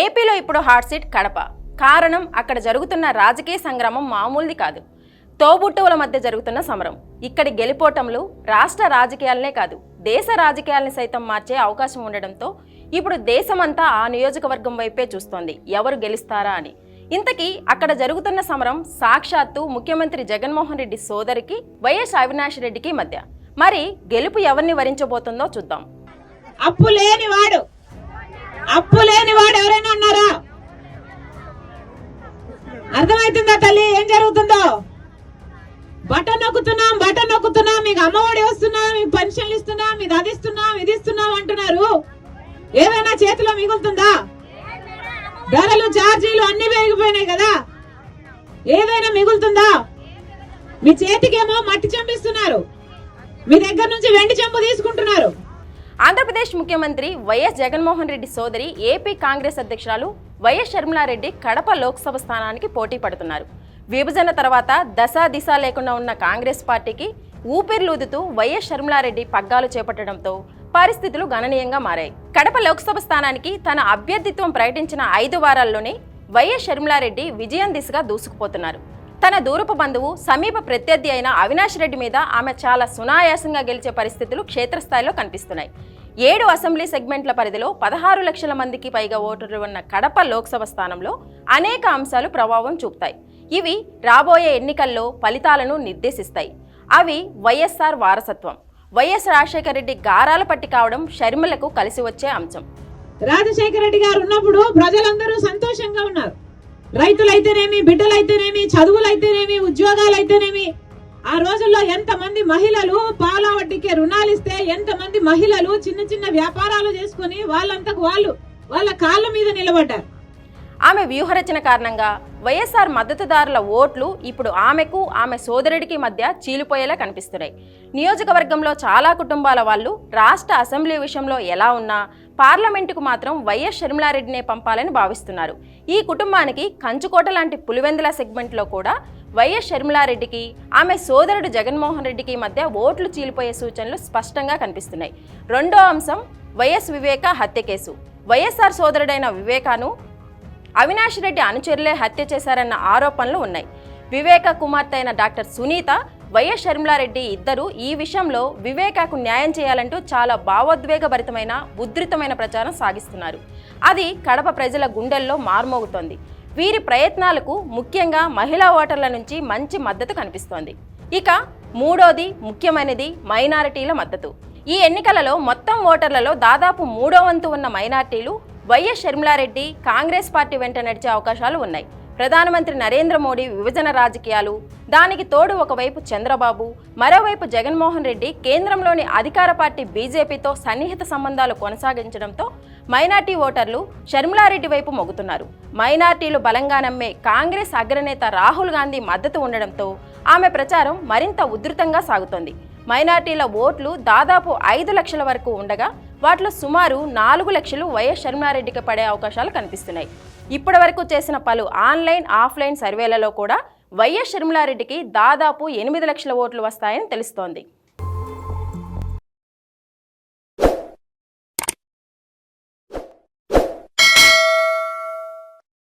ఏపీలో ఇప్పుడు hot seat Kadapa. కారణం అక్కడ జరుగుతున్న రాజకీయ సంగ్రామం మామూలుది కాదు. తోబుట్టువుల మధ్య జరుగుతున్న సమరం. ఇక్కడి గెలిపోటంలో రాష్ట్ర రాజకీయాలనే కాదు దేశ రాజకీయాల్ని సైతం మార్చే అవకాశం ఉండడంతో ఇప్పుడు దేశమంతా ఆ నియోజకవర్గం వైపే చూస్తోంది. ఎవరు గెలుస్తారా అని. ఇంతకీ అక్కడ జరుగుతున్న సమరం సాక్షాత్తు ముఖ్యమంత్రి జగన్మోహన్ రెడ్డి సోదరికి వైఎస్ అవినాష్ రెడ్డికి మధ్య. మరి గెలుపు ఎవరిని వరించబోతుందో చూద్దాం. అప్పు లేని వాడు అప్పు తల్లి ఏం జరుగుతుందో? బటన్ నొక్కుతున్నాం బటన్ నొక్కుతున్నాం. మీకు అమ్మఒడి వస్తున్నాం మీకు పెన్షన్లు ఇస్తున్నాం ఇది అది ఇస్తున్నాం ఇది ఇస్తున్నాం అంటున్నారు. ఏమైనా చేతిలో మిగులుతుందా? ధరలు ఛార్జీలు అన్ని పెరిగిపోయినాయి కదా. ఏదైనా మిగులుతుందా? మీ చేతికేమో మట్టి చంపిస్తున్నారు. మీ దగ్గర నుంచి వెండి చెంపు తీసుకుంటున్నారు. ఆంధ్రప్రదేశ్ ముఖ్యమంత్రి వైఎస్ జగన్మోహన్ రెడ్డి సోదరి ఏపీ కాంగ్రెస్ అధ్యక్షురాలు వైఎస్ షర్మిలారెడ్డి కడప లోక్సభ స్థానానికి పోటీ పడుతున్నారు. విభజన తర్వాత దశ దిశ లేకుండా ఉన్న కాంగ్రెస్ పార్టీకి ఊపిరిలూదుతూ వైఎస్ షర్మిలారెడ్డి పగ్గాలు చేపట్టడంతో పరిస్థితులు గణనీయంగా మారాయి. కడప లోక్సభ స్థానానికి తన అభ్యర్థిత్వం ప్రకటించిన ఐదు వారాల్లోనే వైఎస్ షర్మిలారెడ్డి విజయం దిశగా దూసుకుపోతున్నారు. తన దూరపు బంధువు సమీప ప్రత్యర్థి అయిన అవినాష్ రెడ్డి మీద ఆమె చాలా సునాయాసంగా గెలిచే పరిస్థితులు క్షేత్రస్థాయిలో కనిపిస్తున్నాయి. ఏడు అసెంబ్లీ సెగ్మెంట్ల పరిధిలో పదహారు లక్షల మందికి పైగా ఓటర్లు ఉన్న కడప లోక్సభ స్థానంలో అనేక అంశాలు ప్రభావం చూపుతాయి. ఇవి రాబోయే ఎన్నికల్లో ఫలితాలను నిర్దేశిస్తాయి. అవి వైఎస్ఆర్ వారసత్వం వైఎస్ రాజశేఖర రెడ్డి గారాల పట్టి కావడం షర్మిలకు కలిసి వచ్చే అంశం. రాజశేఖర రెడ్డి గారు ఉన్నప్పుడు ప్రజలందరూ సంతోషంగా ఉన్నారు. రైతులైతేనేమి బిడ్డలైతేనేమి చదువులైతేనేమి ఉద్యోగాలైతేనేమి ఆ రోజుల్లో ఎంతమంది మహిళలు పాల వడ్డీకి రుణాలు ఇస్తే ఎంతమంది మహిళలు చిన్న చిన్న వ్యాపారాలు చేసుకుని వాళ్ళంతకు వాళ్ళు వాళ్ళ కాళ్ళ మీద నిలబడ్డారు. ఆమె వ్యూహరచన కారణంగా వైఎస్ఆర్ మద్దతుదారుల ఓట్లు ఇప్పుడు ఆమెకు ఆమె సోదరుడికి మధ్య చీలిపోయేలా కనిపిస్తున్నాయి. నియోజకవర్గంలో చాలా కుటుంబాల వాళ్ళు రాష్ట్ర అసెంబ్లీ విషయంలో ఎలా ఉన్నా పార్లమెంటుకు మాత్రం వైఎస్ షర్మిలారెడ్డినే పంపాలని భావిస్తున్నారు. ఈ కుటుంబానికి కంచుకోట లాంటి పులివెందుల సెగ్మెంట్లో కూడా వైఎస్ షర్మిలారెడ్డికి ఆమె సోదరుడు జగన్మోహన్ రెడ్డికి మధ్య ఓట్లు చీలిపోయే సూచనలు స్పష్టంగా కనిపిస్తున్నాయి. రెండో అంశం వైఎస్ వివేక హత్య కేసు. వైఎస్ఆర్ సోదరుడైన వివేకాను అవినాష్ రెడ్డి అనుచరులే హత్య చేశారన్న ఆరోపణలు ఉన్నాయి. వివేక కుమార్తె అయిన డాక్టర్ సునీత వైఎస్ షర్మిలారెడ్డి ఇద్దరు ఈ విషయంలో వివేకాకు న్యాయం చేయాలంటూ చాలా భావోద్వేగభరితమైన ఉధృతమైన ప్రచారం సాగిస్తున్నారు. అది కడప ప్రజల గుండెల్లో మార్మోగుతోంది. వీరి ప్రయత్నాలకు ముఖ్యంగా మహిళా ఓటర్ల నుంచి మంచి మద్దతు కనిపిస్తోంది. ఇక మూడోది ముఖ్యమైనది మైనారిటీల మద్దతు. ఈ ఎన్నికలలో మొత్తం ఓటర్లలో దాదాపు మూడో వంతు ఉన్న మైనార్టీలు వైఎస్ షర్మిలారెడ్డి కాంగ్రెస్ పార్టీ వెంట నడిచే అవకాశాలు ఉన్నాయి. ప్రధానమంత్రి నరేంద్ర మోడీ విభజన రాజకీయాలు. దానికి తోడు ఒకవైపు చంద్రబాబు మరోవైపు జగన్మోహన్ రెడ్డి కేంద్రంలోని అధికార పార్టీ బీజేపీతో సన్నిహిత సంబంధాలు కొనసాగించడంతో మైనార్టీ ఓటర్లు షర్మిలారెడ్డి వైపు మొగుతున్నారు మైనార్టీలు బలంగా నమ్మే కాంగ్రెస్ అగ్రనేత రాహుల్ గాంధీ మద్దతు ఉండడంతో ఆమె ప్రచారం మరింత ఉధృతంగా సాగుతోంది. మైనార్టీల ఓట్లు దాదాపు ఐదు లక్షల వరకు ఉండగా వాటిలో సుమారు నాలుగు లక్షలు వైఎస్ షర్మిలారెడ్డికి పడే అవకాశాలు కనిపిస్తున్నాయి. ఇప్పటివరకు చేసిన పలు ఆన్లైన్ ఆఫ్లైన్ సర్వేలలో కూడా వైఎస్ షర్మిలారెడ్డికి దాదాపు ఎనిమిది లక్షల ఓట్లు వస్తాయని తెలుస్తోంది.